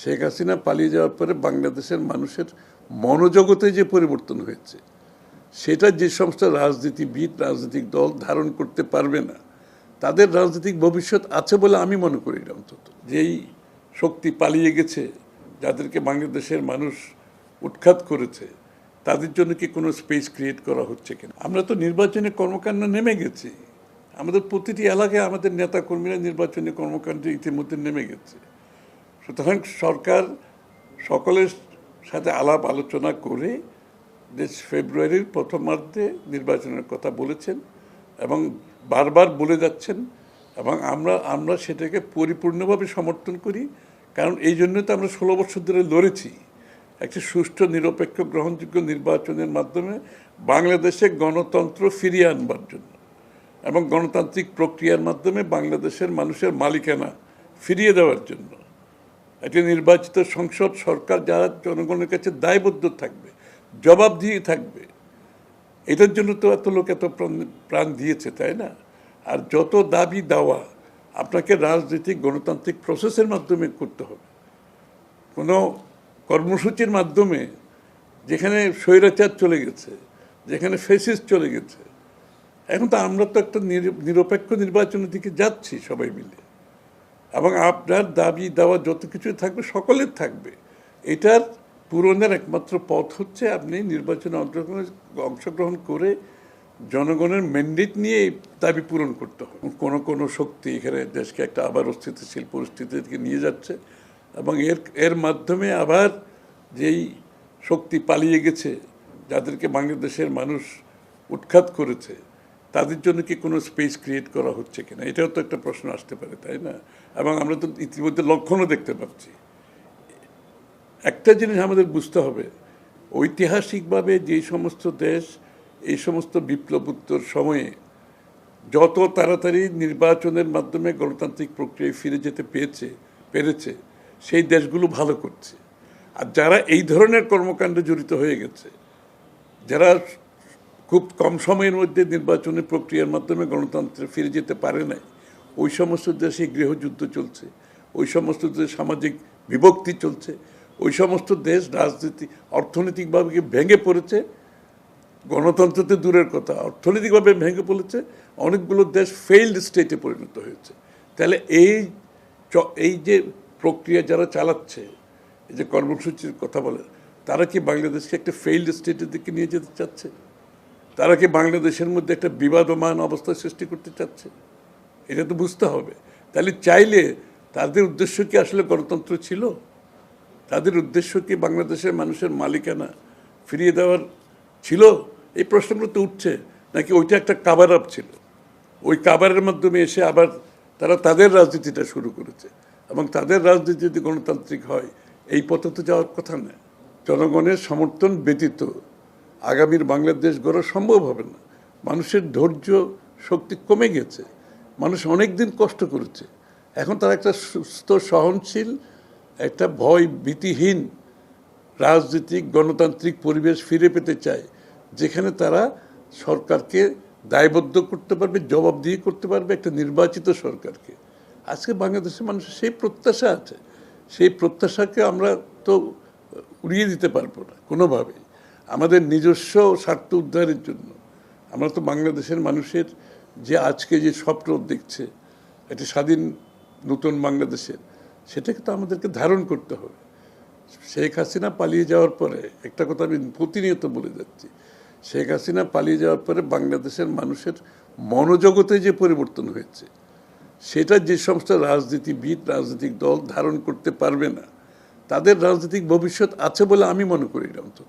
শেখ হাসিনা পালিয়ে যাওয়ার পরে বাংলাদেশের মানুষের মনোজগতে যে পরিবর্তন হয়েছে, সেটা যে সমস্ত রাজনীতিবিদ, রাজনৈতিক দল ধারণ করতে পারবে না, তাদের রাজনৈতিক ভবিষ্যৎ আছে বলে আমি মনে করি না অন্তত। যেই শক্তি পালিয়ে গেছে, যাদেরকে বাংলাদেশের মানুষ উৎখাত করেছে, তাদের জন্য কি কোনো স্পেস ক্রিয়েট করা হচ্ছে কিনা? আমরা তো নির্বাচনে কর্মকাণ্ড নেমে গেছি। আমাদের প্রতিটি এলাকায় আমাদের নেতা কর্মীরা নির্বাচনী কর্মকাণ্ডে ইতিমধ্যে নেমে গেছে। সুতরাং সরকার সকলের সাথে আলাপ আলোচনা করে যে ফেব্রুয়ারির প্রথমার্ধে নির্বাচনের কথা বলেছেন এবং বারবার বলে যাচ্ছেন এবং আমরা আমরা সেটাকে পরিপূর্ণভাবে সমর্থন করি। কারণ এই জন্য তো আমরা ষোলো বছর ধরে লড়েছি। একটি সুষ্ঠু, নিরপেক্ষ, গ্রহণযোগ্য নির্বাচনের মাধ্যমে বাংলাদেশে গণতন্ত্র ফিরিয়ে আনবার জন্য এবং গণতান্ত্রিক প্রক্রিয়ার মাধ্যমে বাংলাদেশের মানুষের মালিকানা ফিরিয়ে দেওয়ার জন্য। একটি নির্বাচিত সংসদ সরকার যারা জনগণের কাছে দায়বদ্ধ থাকবে, জবাবদিহি থাকবে এটার জন্য তো এত লোক এত প্রাণ- দিয়েছে, তাই না? আর যত দাবি দাওয়া আপনাকে রাজনৈতিক গণতান্ত্রিক প্রসেসের মাধ্যমে করতে হবে। কোনো কর্মসূচির মাধ্যমে যেখানে স্বৈরাচার চলে গেছে, যেখানে ফেসিস চলে গেছে, এখন তো আমরা তো একটা নির- নিরপেক্ষ নির্বাচনের দিকে যাচ্ছি সবাই মিলে। এবং আপনার দাবি দেওয়া যত কিছু থাকবে, সকলের থাকবে। এটার পূরণের একমাত্র পথ হচ্ছে আপনি নির্বাচনে অংশগ্রহণ অংশগ্রহণ করে জনগণের ম্যান্ডেট নিয়ে এই দাবি পূরণ করতে হবে। কোনো কোনো শক্তি এখানে দেশকে একটা আবার অস্থিতিশীল পরিস্থিতিকে নিয়ে যাচ্ছে এবং এর এর মাধ্যমে আবার যেই শক্তি পালিয়ে গেছে, যাদেরকে বাংলাদেশের মানুষ উৎখাত করেছে তাদের জন্য কি কোনো স্পেস ক্রিয়েট করা হচ্ছে কিনা? এটাও তো একটা প্রশ্ন আসতে পারে, তাই না? এবং আমরা তো ইতিমধ্যে লক্ষণও দেখতে পাচ্ছি। একটা জিনিস আমাদের বুঝতে হবে, ঐতিহাসিকভাবে যেই সমস্ত দেশ, এই সমস্ত বিপ্লবোত্তর সময়ে যত তাড়াতাড়ি নির্বাচনের মাধ্যমে গণতান্ত্রিক প্রক্রিয়ায় ফিরে যেতে পেয়েছে, পেরেছে, সেই দেশগুলো ভালো করছে। আর যারা এই ধরনের কর্মকাণ্ডে জড়িত হয়ে গেছে, যারা খুব কম সময়ের মধ্যে নির্বাচনী প্রক্রিয়ার মাধ্যমে গণতন্ত্রে ফিরে যেতে পারে নাই। ওই সমস্ত দেশে গৃহযুদ্ধ চলছে, ওই সমস্ত দেশে সামাজিক বিভক্তি চলছে, ওই সমস্ত দেশ রাজনীতি অর্থনৈতিকভাবে ভেঙে পড়েছে গণতন্ত্রতে দূরের কথা, অর্থনৈতিকভাবে ভেঙে পড়েছে, অনেকগুলো দেশ ফেইল্ড স্টেটে পরিণত হয়েছে। তাহলে এই এই যে প্রক্রিয়া যারা চালাচ্ছে, এই যে কর্মসূচির কথা বলে, তারা কি বাংলাদেশকে একটা ফেইল্ড স্টেটের দিকে নিয়ে যেতে চাচ্ছে? তারা কি বাংলাদেশের মধ্যে একটা বিবাদমান অবস্থা সৃষ্টি করতে চাচ্ছে? এটা তো বুঝতে হবে। তাহলে চাইলে তাদের উদ্দেশ্য কি আসলে গণতন্ত্র ছিল? তাদের উদ্দেশ্য কি বাংলাদেশের মানুষের মালিকানা ফিরিয়ে দেওয়ার ছিল? এই প্রশ্নগুলো তো উঠছে। নাকি ওইটা একটা কাবার আপ ছিল? ওই কাবারের মাধ্যমে এসে আবার তারা তাদের রাজনীতিটা শুরু করেছে এবং তাদের রাজনীতি যদি গণতান্ত্রিক হয়, এই পথে তো যাওয়ার কথা নয় জনগণের সমর্থন ব্যতীত আগামীর বাংলাদেশ গড়া সম্ভব হবে না। মানুষের ধৈর্য শক্তি কমে গেছে। মানুষ অনেক দিন কষ্ট করেছে। এখন তারা একটা সুস্থ, সহনশীল, একটা ভয় ভীতিহীন রাজনৈতিক, গণতান্ত্রিক পরিবেশ ফিরে পেতে চায়, যেখানে তারা সরকারকে দায়বদ্ধ করতে পারবে, জবাবদিহি করতে পারবে একটা নির্বাচিত সরকারকে। আজকে বাংলাদেশের মানুষের সেই প্রত্যাশা আছে। সেই প্রত্যাশাকে আমরা তো উড়িয়ে দিতে পারব না কোনোভাবেই। আমাদের নিজস্ব স্বার্থ উদ্ধারের জন্য। আমরা তো বাংলাদেশের মানুষের যে আজকে যে স্বপ্ন দেখছে একটি স্বাধীন নতুন বাংলাদেশের, সেটাকে তো আমাদেরকে ধারণ করতে হবে। শেখ হাসিনা পালিয়ে যাওয়ার পরে, একটা কথা আমি প্রতিনিয়ত বলে যাচ্ছি, শেখ হাসিনা পালিয়ে যাওয়ার পরে বাংলাদেশের মানুষের মনোজগতে যে পরিবর্তন হয়েছে, সেটা যে সমস্ত রাজনীতিবিদ, রাজনৈতিক দল ধারণ করতে পারবে না, তাদের রাজনৈতিক ভবিষ্যৎ আছে বলে আমি মনে করি না অন্তত।